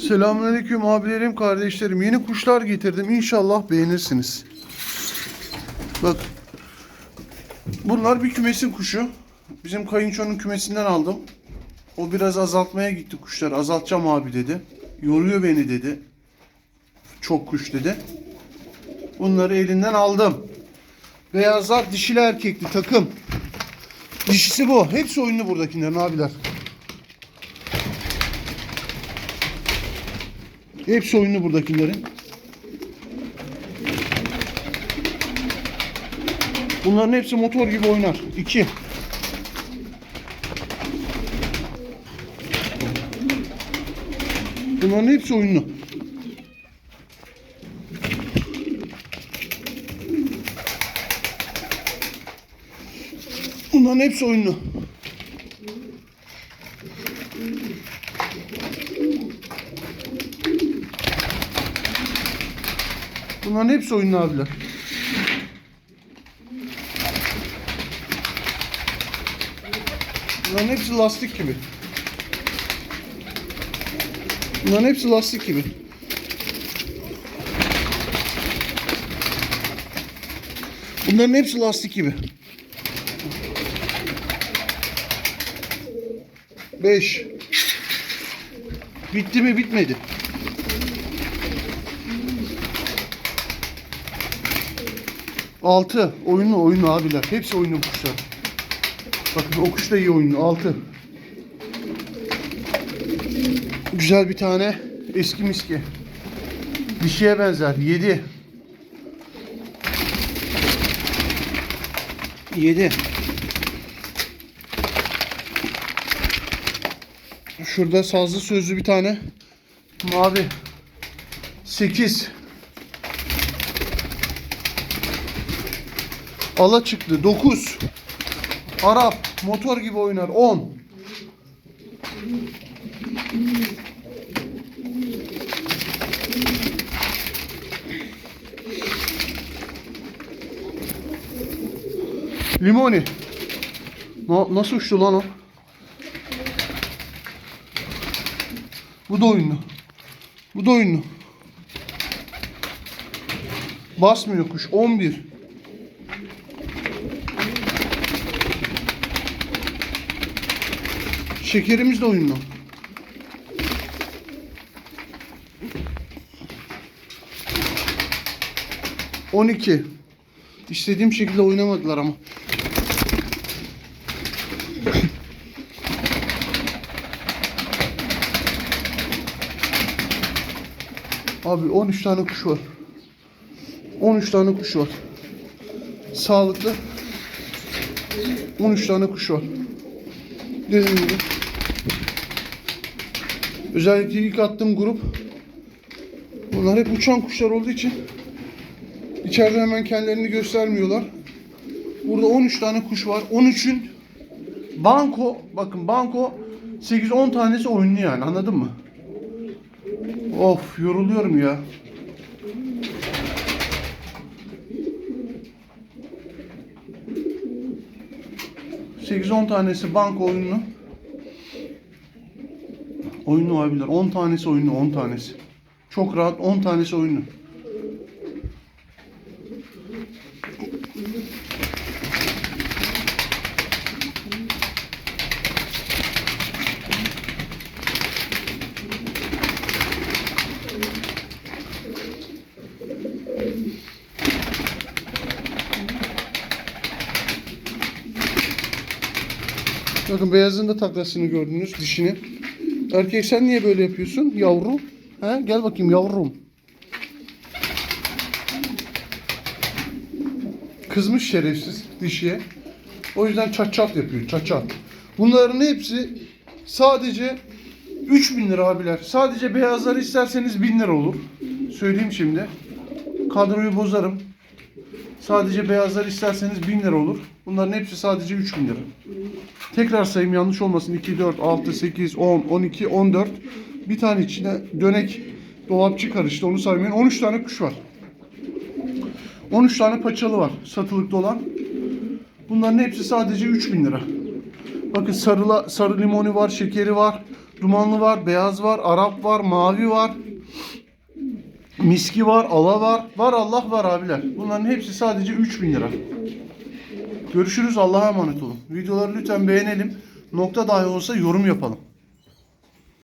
Selamünaleyküm abilerim, kardeşlerim. Yeni kuşlar getirdim. İnşallah beğenirsiniz. Bak. Bunlar bir kümesin kuşu. Bizim kayınçonun kümesinden aldım. O biraz azaltmaya gitti kuşları. Azaltacağım abi dedi. Yoruyor beni dedi. Çok kuş dedi. Bunları elinden aldım. Beyazlar dişili erkekli takım. Dişisi bu. Hepsi oyunlu buradakilerin abiler. Hepsi oyunlu buradakilerin. Bunların hepsi motor gibi oynar. İki. Bunların hepsi oyunlu. Bunların hepsi oyunlu. Bunların hepsi oyunlu abiler. Bunların hepsi lastik gibi. Bunların hepsi lastik gibi. Bunların hepsi lastik gibi. 5 Bitti mi bitmedi. Altı. Oyunlu oyunlu abiler. Hepsi oyunlu kuşlar. Bakın o kuş da iyi oyunlu. Altı. Güzel bir tane eski miski. Dişiye benzer. Yedi. Yedi. Şurada sazlı sözlü bir tane mavi. Sekiz. Ala çıktı. 9. Arap. Motor gibi oynar. 10. Limoni. Na- nasıl uçtu lan o? Bu da oyunlu. Bu da oyunlu. Basmıyor kuş. 11. Şekerimiz de oyunlu. On iki. İstediğim şekilde oynamadılar ama. Abi 13 tane kuş var. 13 tane kuş var. Sağlıklı. 13 tane kuş var. Dediğim gibi. Özellikle ilk attığım grup bunlar hep uçan kuşlar olduğu için içeride hemen kendilerini göstermiyorlar. Burada 13 tane kuş var. 13'ün banko bakın banko 8-10 tanesi oyunlu yani anladın mı? Of yoruluyorum ya. Sekiz on tanesi banko oyunlu. Oyunlu abiler. 10 tanesi oyunlu, 10 tanesi. Çok rahat 10 tanesi oyunlu. Bakın beyazın da taklasını gördünüz, dişini. Erkek sen niye böyle yapıyorsun yavrum? He? Gel bakayım yavrum. Kızmış şerefsiz dişiye. O yüzden çat çat yapıyor, çat çat. Bunların hepsi sadece 3000 lira abiler. Sadece beyazları isterseniz 1000 lira olur. Söyleyeyim şimdi. Kadroyu bozarım. Sadece beyazlar isterseniz 1000 lira olur. Bunların hepsi sadece 3000 lira. Tekrar sayayım yanlış olmasın. 2, 4, 6, 8, 10, 12, 14. Bir tane içine dönek dolapçı karıştı. Onu saymayın. 13 tane kuş var. 13 tane paçalı var satılıkta olan. Bunların hepsi sadece 3000 lira. Bakın sarıla, sarı limonu var, şekeri var. dumanlı var, beyaz var, Arap var, mavi var. Miski var, ala var. Var Allah var abiler. Bunların hepsi sadece 3000 lira. Görüşürüz Allah'a emanet olun. Videoları lütfen beğenelim. Nokta dahi olsa yorum yapalım.